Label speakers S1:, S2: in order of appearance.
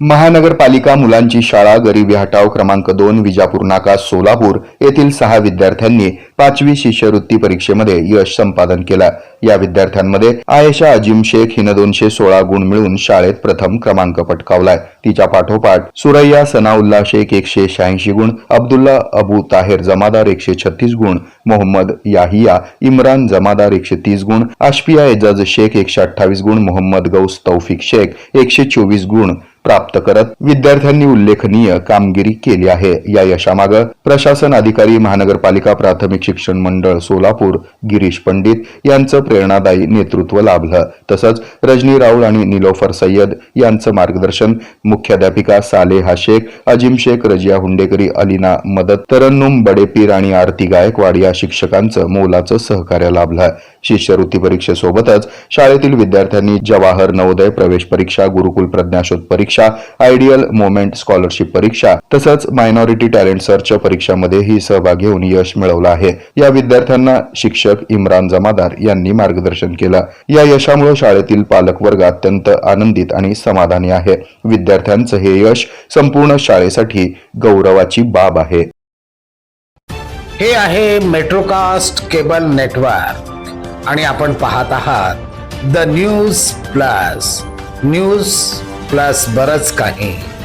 S1: महानगरपालिका मुलांची शाळा गरिबी हटाव क्रमांक दोन विजापूर नाका सोलापूर येथील सहा विद्यार्थ्यांनी पाचवी शिष्यवृत्ती परीक्षेमध्ये यश संपादन केलं. या विद्यार्थ्यांमध्ये आयशा अजिम शेख हिनं दोनशे सोळा गुण मिळून शाळेत प्रथम क्रमांक पटकावलाय. तिच्या पाठोपाठ सुरैया सनाउल्ला शेख एकशे शहाऐंशी गुण अब्दुल्ला अबू ताहेर जमादार एकशे छत्तीस गुण मोहम्मद याहिया इम्रान जमादार एकशे तीस गुण आशपिया एजाज शेख एकशे अठ्ठावीस गुण मोहम्मद गौस तौफिक शेख एकशे चोवीस गुण प्राप्त करत विद्यार्थ्यांनी उल्लेखनीय कामगिरी केली आहे. या यशामागं प्रशासन अधिकारी महानगरपालिका प्राथमिक शिक्षण मंडळ सोलापूर गिरीश पंडित यांचं प्रेरणादायी नेतृत्व लाभलं. तसंच रजनी राऊळ आणि निलोफर सय्यद यांचं मार्गदर्शन मुख्याध्यापिका सालेहा शेख अजिम शेख रजिया हुंडेकरी अलिना मदत तरन्नुम बडेपीर आणि आरती गायकवाड या शिक्षकांचं मोलाचं सहकार्य लाभलं. शिष्यवृत्ती परीक्षेसोबतच शाळेतील विद्यार्थ्यांनी जवाहर नवोदय प्रवेश परीक्षा गुरुकुल प्रज्ञाशोध परीक्षा आयडियल मोमेंट स्कॉलरशिप परीक्षा तसंच मायनॉरिटी टॅलेंट सर्च परीक्षामध्येही सहभाग घेऊन यश मिळवलं आहे. या विद्यार्थ्यांना शिक्षक इम्रान जमादार यांनी मार्गदर्शन केलं. या यशामुळे शाळेतील पालकवर्ग अत्यंत आनंदित आणि समाधानी आहे. विद्यार्थ्यांचं हे यश संपूर्ण शाळेसाठी गौरवाची बाब आहे.
S2: हे आहे मेट्रोकास्ट केबल नेटवर्क आणि आपण पाहत आहात the news plus news plus बरच काही.